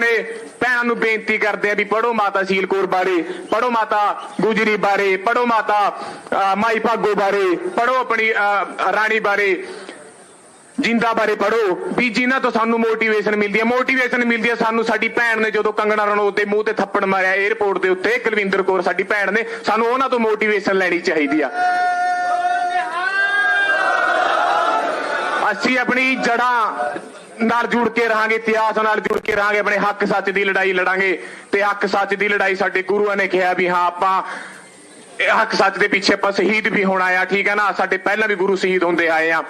ਆਪਣੇ ਭੈਣਾਂ ਨੂੰ ਬੇਨਤੀ ਕਰਦੇ ਆ ਵੀ ਪੜੋ ਮਾਤਾ ਸ਼ੀਲ ਕੌਰ ਬਾਰੇ ਪੜੋ ਮਾਤਾ ਗੁਜਰੀ ਬਾਰੇ ਪੜੋ ਮਾਤਾ ਮਾਈ ਭਾਗੋ ਬਾਰੇ ਪੜੋ ਆਪਣੀ ਰਾਣੀ ਬਾਰੇ, ਜਿੰਦਾ ਬਾਰੇ ਪੜੋ ਵੀ ਜਿਨ੍ਹਾਂ ਤੋਂ ਸਾਨੂੰ ਮੋਟੀਵੇਸ਼ਨ ਮਿਲਦੀ ਹੈ ਮੋਟੀਵੇਸ਼ਨ ਮਿਲਦੀ ਹੈ ਸਾਨੂੰ ਸਾਡੀ ਭੈਣ ਨੇ ਜਦੋਂ ਕੰਗਣਾ ਰਣੌਤ ਦੇ ਮੂੰਹ ਤੇ ਥੱਪੜ ਮਾਰਿਆ 에어ਪੋਰਟ ਦੇ ਉੱਤੇ, ਕੁਲਵਿੰਦਰ ਕੌਰ ਸਾਡੀ ਭੈਣ ਨੇ, ਸਾਨੂੰ ਉਹਨਾਂ ਤੋਂ ਮੋਟੀਵੇਸ਼ਨ ਲੈਣੀ ਚਾਹੀਦੀ ਆ। ਅਸੀਂ ਆਪਣੀ ਜੜਾਂ ਨਾਲ ਜੁੜ ਕੇ ਰਹਾਂਗੇ, ਇਤਿਹਾਸ ਨਾਲ ਜੁੜ ਕੇ ਰਹਾਂਗੇ, ਆਪਣੇ ਹੱਕ ਸੱਚ ਦੀ ਲੜਾਈ ਲੜਾਂਗੇ ਤੇ ਹੱਕ ਸੱਚ ਦੀ ਲੜਾਈ ਸਾਡੇ ਗੁਰੂਆਂ ਨੇ ਕਿਹਾ ਵੀ ਹਾਂ, ਆਪਾਂ ਹੱਕ ਸੱਚ ਦੇ ਪਿੱਛੇ ਆਪਾਂ ਸ਼ਹੀਦ ਵੀ ਹੋਣਾ ਆ ਠੀਕ ਹੈ ਨਾ? ਸਾਡੇ ਪਹਿਲਾਂ ਵੀ ਗੁਰੂ ਸ਼ਹੀਦ ਹੁੰਦੇ ਆਏ ਆ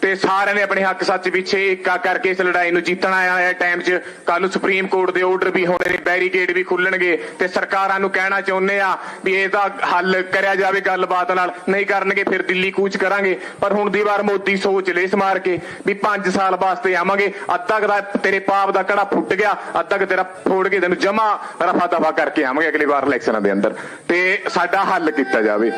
ਤੇ ਸਾਰਿਆਂ ਨੇ ਆਪਣੇ ਹੱਕ ਸੱਚ ਪਿੱਛੇ ਇੱਕਾ ਕਰਕੇ ਇਸ ਲੜਾਈ ਨੂੰ ਜਿੱਤਣਾ ਆ ਟਾਈਮ 'ਚ ਕੱਲ ਨੂੰ ਸੁਪਰੀਮ ਕੋਰਟ ਦੇ ਆਰਡਰ ਵੀ ਹੋਣੇ ਨੇ ਬੈਰੀਕੇਡ ਵੀ ਖੁੱਲਣਗੇ ਤੇ ਸਰਕਾਰਾਂ ਨੂੰ ਕਹਿਣਾ ਚਾਹੁੰਦੇ ਆ ਵੀ ਇਹਦਾ ਹੱਲ ਕਰਿਆ ਜਾਵੇ ਗੱਲਬਾਤ ਨਾਲ। ਨਹੀਂ ਕਰਨਗੇ ਫਿਰ ਦਿੱਲੀ ਕੂਚ ਕਰਾਂਗੇ। ਪਰ ਹੁਣ ਦੀ ਵਾਰ ਮੋਦੀ ਸੋਚ ਲੈ ਸਮਾਰ ਕੇ ਵੀ 5 ਸਾਲ ਵਾਸਤੇ ਆਵਾਂਗੇ। ਅੱਧਾ ਕੁ ਦਾ ਤੇਰੇ ਪਾਪ ਦਾ ਕੜਾ ਫੁੱਟ ਗਿਆ, ਅੱਧਾ ਕੁ ਤੇਰਾ ਫੋੜ ਕੇ ਤੈਨੂੰ ਜਮਾ ਰਫਾ ਦਫਾ ਕਰਕੇ ਆਵਾਂਗੇ ਅਗਲੀ ਵਾਰ ਇਲੈਕਸ਼ਨਾਂ ਦੇ ਅੰਦਰ। ਤੇ ਸਾਡਾ ਹੱਲ ਕੀਤਾ ਜਾਵੇ।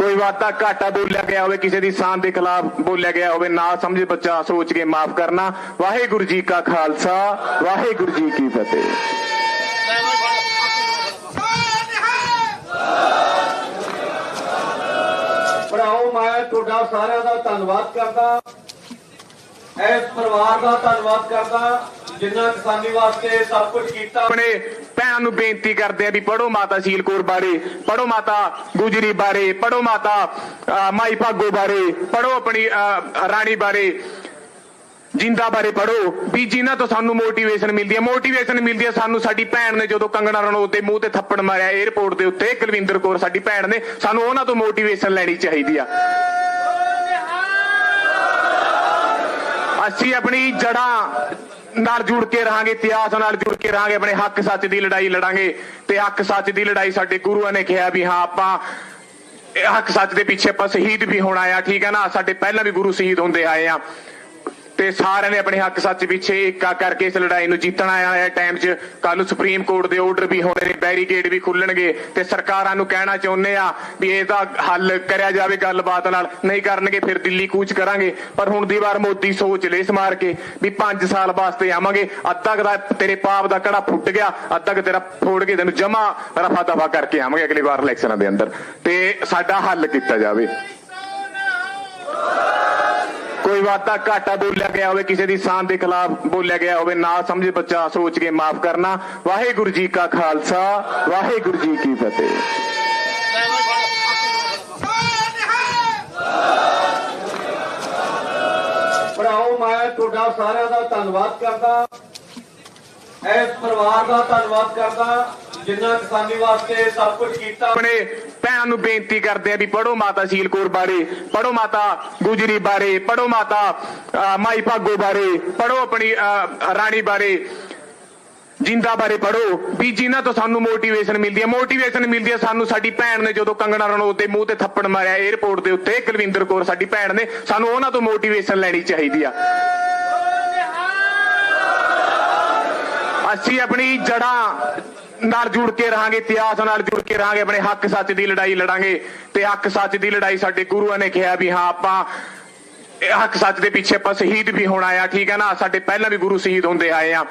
ਕੋਈ ਵਾਦਾ ਘਾਟਾ ਬੋਲਿਆ ਗਿਆ ਹੋਵੇ, ਕਿਸੇ ਦੀ ਸ਼ਾਨ ਦੇ ਖਿਲਾਫ ਬੋਲਿਆ ਗਿਆ ਹੋਵੇ, ਨਾ ਸਮਝੇ ਬੱਚਾ ਸੋਚ ਕੇ ਮਾਫ ਕਰਨਾ। ਵਾਹਿਗੁਰੂ ਜੀ ਕਾ ਖਾਲਸਾ, ਵਾਹਿਗੁਰੂ ਜੀ ਕੀ ਫਤਿਹ। ਭਰਾਓ, ਮੈਂ ਤੁਹਾਡਾ ਸਾਰਿਆਂ ਦਾ ਧੰਨਵਾਦ ਕਰਦਾ। ਇਸ ਪਰਿਵਾਰ ਦਾ ਧੰਨਵਾਦ ਕਰਦਾ, ਜਿਨ੍ਹਾਂ ਕਿਸਾਨੀ ਵਾਸਤੇ ਸਭ ਕੁਝ ਕੀਤਾ। ਆਪਣੇ ਭੈਣਾਂ ਨੂੰ ਬੇਨਤੀ ਕਰਦੇ ਆ ਵੀ ਪੜੋ ਮਾਤਾ ਸ਼ੀਲ ਬਾਰੇ ਪੜੋ ਮਾਤਾ ਗੁਜਰੀ ਬਾਰੇ ਪੜੋ ਮਾਤਾ ਮਾਈ ਭਾਗੋ ਬਾਰੇ ਪੜੋ ਆਪਣੀ ਰਾਣੀ ਬਾਰੇ, ਜਿੰਦਾ ਬਾਰੇ ਪੜੋ ਵੀ ਜਿਨ੍ਹਾਂ ਤੋਂ ਸਾਨੂੰ ਮੋਟੀਵੇਸ਼ਨ ਮਿਲਦੀ ਹੈ ਮੋਟੀਵੇਸ਼ਨ ਮਿਲਦੀ ਹੈ ਸਾਨੂੰ, ਸਾਡੀ ਭੈਣ ਨੇ ਜਦੋਂ ਕੰਗਣਾ ਰਣੌਤ ਦੇ ਮੂੰਹ ਤੇ ਥੱਪੜ ਮਾਰਿਆ 에어ਪੋਰਟ ਦੇ ਉੱਤੇ, ਕੁਲਵਿੰਦਰ ਕੌਰ ਸਾਡੀ ਭੈਣ ਨੇ, ਸਾਨੂੰ ਉਹਨਾਂ ਤੋਂ ਮੋਟੀਵੇਸ਼ਨ ਲੈਣੀ ਚਾਹੀਦੀ ਆ। ਅਸੀਂ ਆਪਣੀ ਜੜਾਂ ਨਾਲ ਜੁੜ ਕੇ ਰਹਾਂਗੇ, ਇਤਿਹਾਸ ਨਾਲ ਜੁੜ ਕੇ ਰਹਾਂਗੇ, ਆਪਣੇ ਹੱਕ ਸੱਚ ਦੀ ਲੜਾਈ ਲੜਾਂਗੇ ਤੇ ਹੱਕ ਸੱਚ ਦੀ ਲੜਾਈ ਸਾਡੇ ਗੁਰੂਆਂ ਨੇ ਕਿਹਾ ਵੀ ਹਾਂ, ਆਪਾਂ ਹੱਕ ਸੱਚ ਦੇ ਪਿੱਛੇ ਆਪਾਂ ਸ਼ਹੀਦ ਵੀ ਹੋਣਾ ਆ ਠੀਕ ਹੈ ਨਾ? ਸਾਡੇ ਪਹਿਲਾਂ ਵੀ ਗੁਰੂ ਸ਼ਹੀਦ ਹੁੰਦੇ ਆਏ ਆ ਤੇ ਸਾਰਿਆਂ ਨੇ ਆਪਣੇ ਹੱਕ ਸੱਚ ਪਿੱਛੇ ਇੱਕਾ ਕਰਕੇ ਇਸ ਲੜਾਈ ਨੂੰ ਜਿੱਤਣਾ ਆ ਟਾਈਮ 'ਚ। ਕੱਲ ਨੂੰ ਸੁਪਰੀਮ ਕੋਰਟ ਦੇ ਆਰਡਰ ਵੀ ਹੋਣੇ ਨੇ ਬੈਰੀਕੇਡ ਵੀ ਖੁੱਲਣਗੇ ਤੇ ਸਰਕਾਰਾਂ ਨੂੰ ਕਹਿਣਾ ਚਾਹੁੰਦੇ ਆ ਵੀ ਇਹਦਾ ਹੱਲ ਕਰਿਆ ਜਾਵੇ ਗੱਲਬਾਤ ਨਾਲ। ਨਹੀਂ ਕਰਨਗੇ ਫਿਰ ਦਿੱਲੀ ਕੂਚ ਕਰਾਂਗੇ। ਪਰ ਹੁਣ ਦੀ ਵਾਰ ਮੋਦੀ ਸੋਚ ਲੈ ਸਮਾਰ ਕੇ ਵੀ 5 ਸਾਲ ਵਾਸਤੇ ਆਵਾਂਗੇ। ਅੱਧਾ ਕੁ ਦਾ ਤੇਰੇ ਪਾਪ ਦਾ ਕੜਾ ਫੁੱਟ ਗਿਆ, ਅੱਧਾ ਕੁ ਤੇਰਾ ਫੋੜ ਕੇ ਤੈਨੂੰ ਜਮਾ ਰਫਾ ਦਫਾ ਕਰਕੇ ਆਵਾਂਗੇ ਅਗਲੀ ਵਾਰ ਇਲੈਕਸ਼ਨਾਂ ਦੇ ਅੰਦਰ। ਤੇ ਸਾਡਾ ਹੱਲ ਕੀਤਾ ਜਾਵੇ। ਕੋਈ ਵਾਦਾ ਘਾਟਾ ਬੋਲਿਆ ਗਿਆ ਹੋਵੇ ਕਿਸੇ ਦੀ ਸ਼ਾਨ ਦੇ ਖਿਲਾਫ ਬੋਲਿਆ ਗਿਆ ਹੋਵੇ ਨਾ ਸਮਝੇ ਬੱਚਾ ਸੋਚ ਕੇ ਮਾਫ ਕਰਨਾ। ਵਾਹਿਗੁਰੂ ਜੀ ਕਾ ਖਾਲਸਾ ਵਾਹਿਗੁਰੂ ਜੀ ਕੀ ਫਤਿਹ। ਭਰਾਓ ਮੈਂ ਤੁਹਾਡਾ ਸਾਰਿਆਂ ਦਾ ਧੰਨਵਾਦ ਕਰਦਾ। ਇਸ ਪਰਿਵਾਰ ਦਾ ਧੰਨਵਾਦ ਕਰਦਾ ਜਿਨ੍ਹਾਂ ਕਿਸਾਨੀ ਵਾਸਤੇ ਸਭ ਕੁਝ ਕੀਤਾ। ਆਪਣੇ ਭੈਣਾਂ ਨੂੰ ਬੇਨਤੀ ਕਰਦੇ ਆ ਵੀ ਪੜੋ ਮਾਤਾ ਸ਼ੀਲ ਕੌਰ ਬਾਰੇ ਪੜੋ ਮਾਤਾ ਗੁਜਰੀ ਬਾਰੇ ਪੜੋ ਮਾਤਾ ਮਾਈ ਭਾਗੋ ਬਾਰੇ ਪੜੋ ਆਪਣੀ ਰਾਣੀ ਬਾਰੇ, ਜਿੰਦਾ ਬਾਰੇ ਪੜੋ ਵੀ ਜਿਨ੍ਹਾਂ ਤੋਂ ਸਾਨੂੰ ਮੋਟੀਵੇਸ਼ਨ ਮਿਲਦੀ ਹੈ ਮੋਟੀਵੇਸ਼ਨ ਮਿਲਦੀ ਹੈ ਸਾਨੂੰ, ਸਾਡੀ ਭੈਣ ਨੇ ਜਦੋਂ ਕੰਗਣਾ ਰਣੌਤ ਦੇ ਮੂੰਹ ਤੇ ਥੱਪੜ ਮਾਰਿਆ 에어ਪੋਰਟ ਦੇ ਉੱਤੇ, ਕੁਲਵਿੰਦਰ ਕੌਰ ਸਾਡੀ ਭੈਣ ਨੇ, ਸਾਨੂੰ ਉਹਨਾਂ ਤੋਂ ਮੋਟੀਵੇਸ਼ਨ ਲੈਣੀ ਚਾਹੀਦੀ ਆ। ਅਸੀਂ ਆਪਣੀ ਜੜਾਂ ਨਾਲ ਜੁੜ ਕੇ ਰਹਾਂਗੇ, ਇਤਿਹਾਸ ਨਾਲ ਜੁੜ ਕੇ ਰਹਾਂਗੇ, ਆਪਣੇ ਹੱਕ ਸੱਚ ਦੀ ਲੜਾਈ ਲੜਾਂਗੇ। ਤੇ ਹੱਕ ਸੱਚ ਦੀ ਲੜਾਈ ਸਾਡੇ ਗੁਰੂਆਂ ਨੇ ਕਿਹਾ ਵੀ ਹਾਂ, ਆਪਾਂ ਹੱਕ ਸੱਚ ਦੇ ਪਿੱਛੇ ਆਪਾਂ ਸ਼ਹੀਦ ਵੀ ਹੋਣਾ ਆ ਠੀਕ ਹੈ ਨਾ? ਸਾਡੇ ਪਹਿਲਾਂ ਵੀ ਗੁਰੂ ਸ਼ਹੀਦ ਹੁੰਦੇ ਆਏ ਆ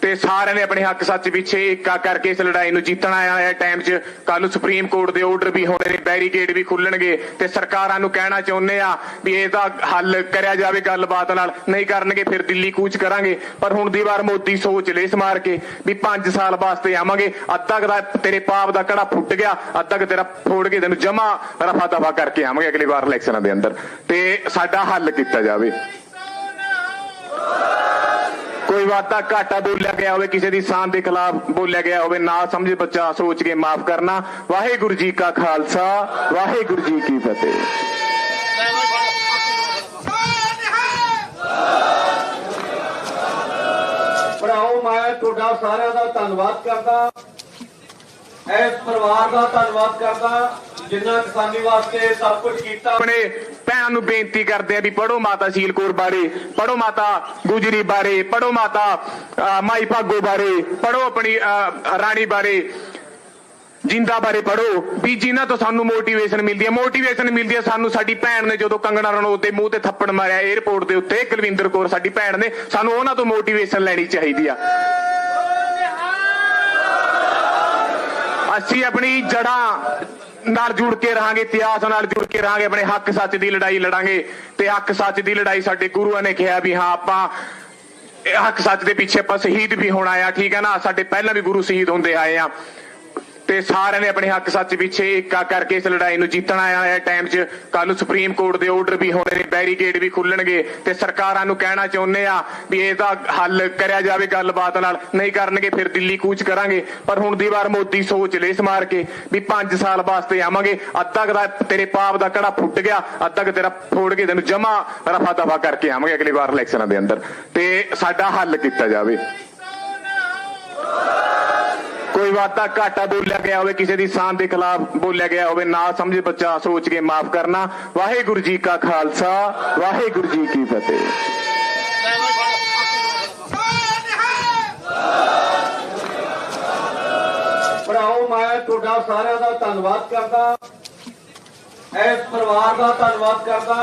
ਤੇ ਸਾਰਿਆਂ ਨੇ ਆਪਣੇ ਹੱਕ ਸੱਚ ਪਿੱਛੇ ਇੱਕਾ ਕਰਕੇ ਇਸ ਲੜਾਈ ਨੂੰ ਜਿੱਤਣਾ ਆ ਟਾਈਮ 'ਚ। ਕੱਲ ਨੂੰ ਸੁਪਰੀਮ ਕੋਰਟ ਦੇ ਆਰਡਰ ਵੀ ਹੋਣੇ ਨੇ ਬੈਰੀਕੇਡ ਵੀ ਖੁੱਲਣਗੇ ਤੇ ਸਰਕਾਰਾਂ ਨੂੰ ਕਹਿਣਾ ਚਾਹੁੰਦੇ ਆ ਵੀ ਇਹਦਾ ਹੱਲ ਕਰਿਆ ਜਾਵੇ ਗੱਲਬਾਤ ਨਾਲ। ਨਹੀਂ ਕਰਨਗੇ ਫਿਰ ਦਿੱਲੀ ਕੂਚ ਕਰਾਂਗੇ। ਪਰ ਹੁਣ ਦੀ ਵਾਰ ਮੋਦੀ ਸੋਚ ਲੈ ਸਮਾਰ ਕੇ ਵੀ 5 ਸਾਲ ਵਾਸਤੇ ਆਵਾਂਗੇ। ਅੱਧਾ ਕੁ ਦਾ ਤੇਰੇ ਪਾਪ ਦਾ ਕੜਾ ਫੁੱਟ ਗਿਆ, ਅੱਧਾ ਕੁ ਤੇਰਾ ਫੋੜ ਕੇ ਤੈਨੂੰ ਜਮਾ ਰਫਾ ਦਫਾ ਕਰਕੇ ਆਵਾਂਗੇ ਅਗਲੀ ਵਾਰ ਇਲੈਕਸ਼ਨਾਂ ਦੇ ਅੰਦਰ। ਤੇ ਸਾਡਾ ਹੱਲ ਕੀਤਾ ਜਾਵੇ। ਕੋਈ ਵਾਦਾ ਘਾਟਾ ਬੋਲਿਆ ਗਿਆ ਹੋਵੇ, ਕਿਸੇ ਦੀ ਸ਼ਾਨ ਦੇ ਖਿਲਾਫ ਬੋਲਿਆ ਗਿਆ ਹੋਵੇ, ਨਾ ਸਮਝੇ ਬੱਚਾ ਸੋਚ ਕੇ ਮਾਫ ਕਰਨਾ। ਵਾਹਿਗੁਰੂ ਜੀ ਕਾ ਖਾਲਸਾ, ਵਾਹਿਗੁਰੂ ਜੀ ਕੀ ਫਤਿਹ। ਭਰਾਓ, ਮੈਂ ਤੁਹਾਡਾ ਸਾਰਿਆਂ ਦਾ ਧੰਨਵਾਦ ਕਰਦਾ। ਇਸ ਪਰਿਵਾਰ ਦਾ ਧੰਨਵਾਦ ਕਰਦਾ। ਜਿਨ੍ਹਾਂ ਕਿਸਾਨੀ ਵਾਸਤੇ ਸਭ ਕੁਝ ਕੀਤਾ। ਆਪਣੇ ਭੈਣਾਂ ਨੂੰ ਬੇਨਤੀ ਕਰਦੇ ਆ ਵੀ ਪੜੋ ਮਾਤਾ ਸ਼ੀਲ ਬਾਰੇ ਪੜੋ ਮਾਤਾ ਗੁਜਰੀ ਬਾਰੇ ਪੜੋ ਮਾਤਾ ਮਾਈ ਭਾਗੋ ਬਾਰੇ ਪੜੋ ਆਪਣੀ ਰਾਣੀ ਬਾਰੇ, ਜਿੰਦਾ ਬਾਰੇ ਪੜੋ ਵੀ ਜਿਨ੍ਹਾਂ ਤੋਂ ਸਾਨੂੰ ਮੋਟੀਵੇਸ਼ਨ ਮਿਲਦੀ ਹੈ ਮੋਟੀਵੇਸ਼ਨ ਮਿਲਦੀ ਹੈ ਸਾਨੂੰ ਸਾਡੀ ਭੈਣ ਨੇ ਜਦੋਂ ਕੰਗਣਾ ਰਣੌਤ ਦੇ ਮੂੰਹ ਤੇ ਥੱਪੜ ਮਾਰਿਆ 에어ਪੋਰਟ ਦੇ ਉੱਤੇ, ਕੁਲਵਿੰਦਰ ਕੌਰ ਸਾਡੀ ਭੈਣ ਨੇ, ਸਾਨੂੰ ਉਹਨਾਂ ਤੋਂ ਮੋਟੀਵੇਸ਼ਨ ਲੈਣੀ ਚਾਹੀਦੀ ਆ। ਅਸੀਂ ਆਪਣੀ ਜੜਾਂ ਨਾਲ ਜੁੜ ਕੇ ਰਹਾਂਗੇ, ਇਤਿਹਾਸ ਨਾਲ ਜੁੜ ਕੇ ਰਹਾਂਗੇ, ਆਪਣੇ ਹੱਕ ਸੱਚ ਦੀ ਲੜਾਈ ਲੜਾਂਗੇ ਤੇ ਹੱਕ ਸੱਚ ਦੀ ਲੜਾਈ ਸਾਡੇ ਗੁਰੂਆਂ ਨੇ ਕਿਹਾ ਵੀ ਹਾਂ, ਆਪਾਂ ਹੱਕ ਸੱਚ ਦੇ ਪਿੱਛੇ ਆਪਾਂ ਸ਼ਹੀਦ ਵੀ ਹੋਣਾ ਆ ਠੀਕ ਹੈ ਨਾ? ਸਾਡੇ ਪਹਿਲਾਂ ਵੀ ਗੁਰੂ ਸ਼ਹੀਦ ਹੁੰਦੇ ਆਏ ਆ ਤੇ ਸਾਰਿਆਂ ਨੇ ਆਪਣੇ ਹੱਕ ਸੱਚ ਪਿੱਛੇ ਇੱਕਾ ਕਰਕੇ ਇਸ ਲੜਾਈ ਨੂੰ ਜਿੱਤਣਾ ਆ ਟਾਈਮ 'ਚ ਕੱਲ ਨੂੰ ਸੁਪਰੀਮ ਕੋਰਟ ਦੇ ਆਰਡਰ ਵੀ ਹੋਣੇ ਨੇ ਬੈਰੀਕੇਡ ਵੀ ਖੁੱਲਣਗੇ ਤੇ ਸਰਕਾਰਾਂ ਨੂੰ ਕਹਿਣਾ ਚਾਹੁੰਦੇ ਆ ਵੀ ਇਹਦਾ ਹੱਲ ਕਰਿਆ ਜਾਵੇ ਗੱਲਬਾਤ ਨਾਲ। ਨਹੀਂ ਕਰਨਗੇ, ਫਿਰ ਦਿੱਲੀ ਕੂਚ ਕਰਾਂਗੇ। ਪਰ ਹੁਣ ਦੀ ਵਾਰ ਮੋਦੀ ਸੋਚ ਲੈ ਇਸ ਮਾਰ ਕੇ ਵੀ 5 ਸਾਲ ਵਾਸਤੇ ਆਵਾਂਗੇ। ਅੱਧਾ ਕੁ ਦਾ ਤੇਰੇ ਪਾਪ ਦਾ ਕੜਾ ਫੁੱਟ ਗਿਆ, ਅੱਧਾ ਕੁ ਤੇਰਾ ਫੋੜ ਕੇ ਤੈਨੂੰ ਜਮਾ ਰਫਾ ਦਫਾ ਕਰਕੇ ਆਵਾਂਗੇ ਅਗਲੀ ਵਾਰ ਇਲੈਕਸ਼ਨਾਂ ਦੇ ਅੰਦਰ। ਤੇ ਸਾਡਾ ਹੱਲ ਕੀਤਾ ਜਾਵੇ। ਕੋਈ ਵਾਦਾ ਘਾਟਾ ਬੋਲਿਆ ਗਿਆ ਹੋਵੇ ਕਿਸੇ ਦੀ ਸ਼ਾਨ ਦੇ ਖਿਲਾਫ ਬੋਲਿਆ ਗਿਆ ਹੋਵੇ ਨਾ ਸਮਝੇ ਬੱਚਾ ਸੋਚ ਕੇ ਮਾਫ ਕਰਨਾ ਵਾਹਿਗੁਰੂ ਜੀ ਕਾ ਖਾਲਸਾ ਵਾਹਿਗੁਰੂ ਜੀ ਕੀ ਫਤਿਹ ਭਰਾਓ ਮੈਂ ਤੁਹਾਡਾ ਸਾਰਿਆਂ ਦਾ ਧੰਨਵਾਦ ਕਰਦਾ। ਇਸ ਪਰਿਵਾਰ ਦਾ ਧੰਨਵਾਦ ਕਰਦਾ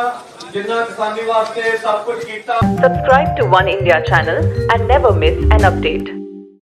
ਜਿਨ੍ਹਾਂ ਕਿਸਾਨੀ ਵਾਸਤੇ ਸਭ ਕੁਝ ਕੀਤਾ। Subscribe to One India channel and never miss an update.